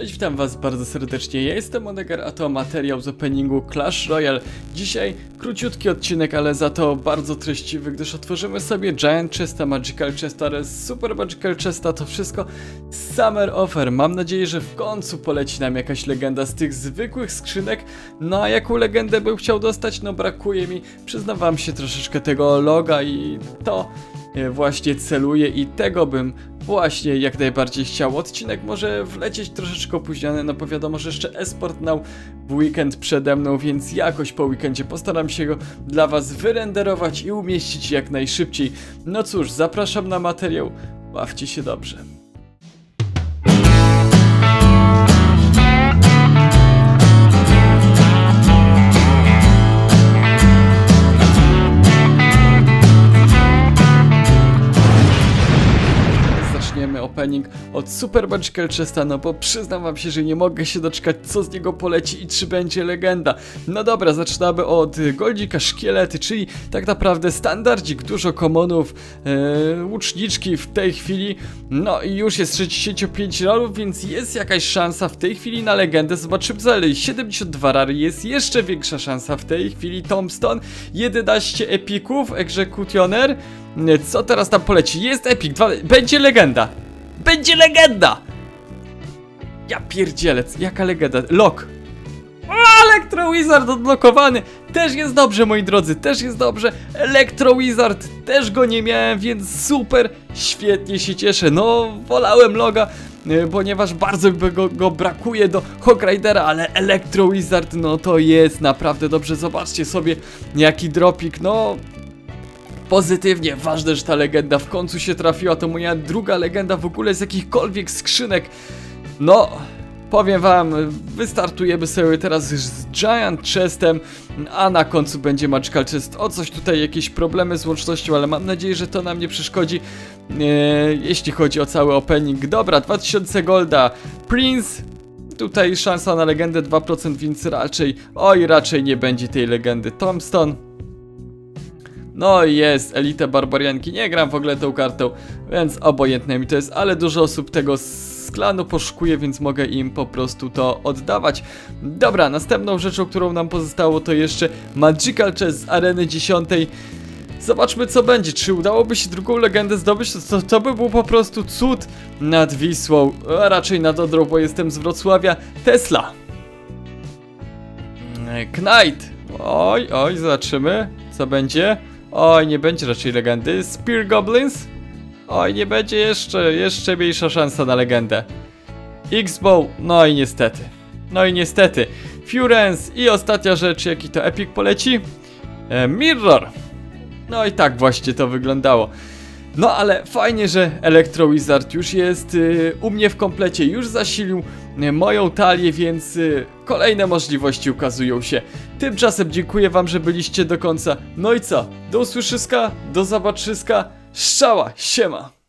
Cześć, witam was bardzo serdecznie. Ja jestem Onegar, a to materiał z openingu Clash Royale. Dzisiaj króciutki odcinek, ale za to bardzo treściwy, gdyż otworzymy sobie Giant Chesta, Magical Chesta Super Magical Chesta, to wszystko Summer Offer. Mam nadzieję, że w końcu poleci nam jakaś legenda z tych zwykłych skrzynek. No a jaką legendę bym chciał dostać? No brakuje mi, przyznam wam się, troszeczkę tego loga i to właśnie celuję i tego bym właśnie jak najbardziej chciał. Odcinek może wlecieć troszeczkę opóźniony, no bo wiadomo, że jeszcze Esport Now w weekend przede mną, więc jakoś po weekendzie postaram się go dla was wyrenderować i umieścić jak najszybciej. No cóż, zapraszam na materiał, bawcie się dobrze. Opening od Super Magical Chesta, no bo przyznam wam się, że nie mogę się doczekać, co z niego poleci i czy będzie legenda. No dobra, zaczynamy od Goldzika Szkielety, czyli tak naprawdę standardzik, dużo komonów, e, łuczniczki w tej chwili, no i już jest 65 rarów, więc jest jakaś szansa w tej chwili na legendę, zobaczymy dalej, 72 rary, jest jeszcze większa szansa w tej chwili, Tombstone, 11 epików, Executioner, nie, Co teraz tam poleci? Jest dwa... będzie legenda! Będzie legenda! Ja pierdzielę, jaka legenda? Lok! Electro Wizard odblokowany! Też jest dobrze, moi drodzy, też jest dobrze. Electro Wizard też go nie miałem, więc super, świetnie się cieszę. No, wolałem loga, e, ponieważ bardzo go, go brakuje do Hawk Ridera, ale Electro Wizard, no to jest naprawdę dobrze. Zobaczcie sobie, jaki dropik, no pozytywnie. Ważne, że ta legenda w końcu się trafiła. To moja druga legenda w ogóle z jakichkolwiek skrzynek. No, powiem wam, wystartujemy sobie teraz z Giant Chestem, a na końcu będzie Magical Chest. O coś tutaj jakieś problemy z łącznością, ale mam nadzieję, że to nam nie przeszkodzi, e, jeśli chodzi o cały opening. Dobra, 2000 golda. Prince. Tutaj szansa na legendę 2%, więc raczej, oj, raczej nie będzie tej legendy. Tombstone. No i jest, elite barbarianki, nie gram w ogóle tą kartą, więc obojętne mi to jest, ale dużo osób tego z klanu poszukuje, więc mogę im po prostu to oddawać. Dobra, następną rzeczą, którą nam pozostało to jeszcze Magical Chess z areny 10. Zobaczmy co będzie, czy udałoby się drugą legendę zdobyć, to, to, by był po prostu cud nad Wisłą, a raczej nad Odrą, bo jestem z Wrocławia, Tesla. Knight, oj, oj, zobaczymy, co będzie. Oj, nie będzie raczej legendy. Spear Goblins? Oj, nie będzie jeszcze, jeszcze mniejsza szansa na legendę. X-Bow, no i niestety. No i niestety. Furence i ostatnia rzecz, jaki to Epic poleci? E, Mirror. No i tak właśnie to wyglądało. No ale fajnie, że Electro Wizard już jest y, u mnie w komplecie, już zasilił y, moją talię, więc y, kolejne możliwości ukazują się. Tymczasem dziękuję wam, że byliście do końca. No i co? Do usłyszyska, do zobaczyska, strzała, siema!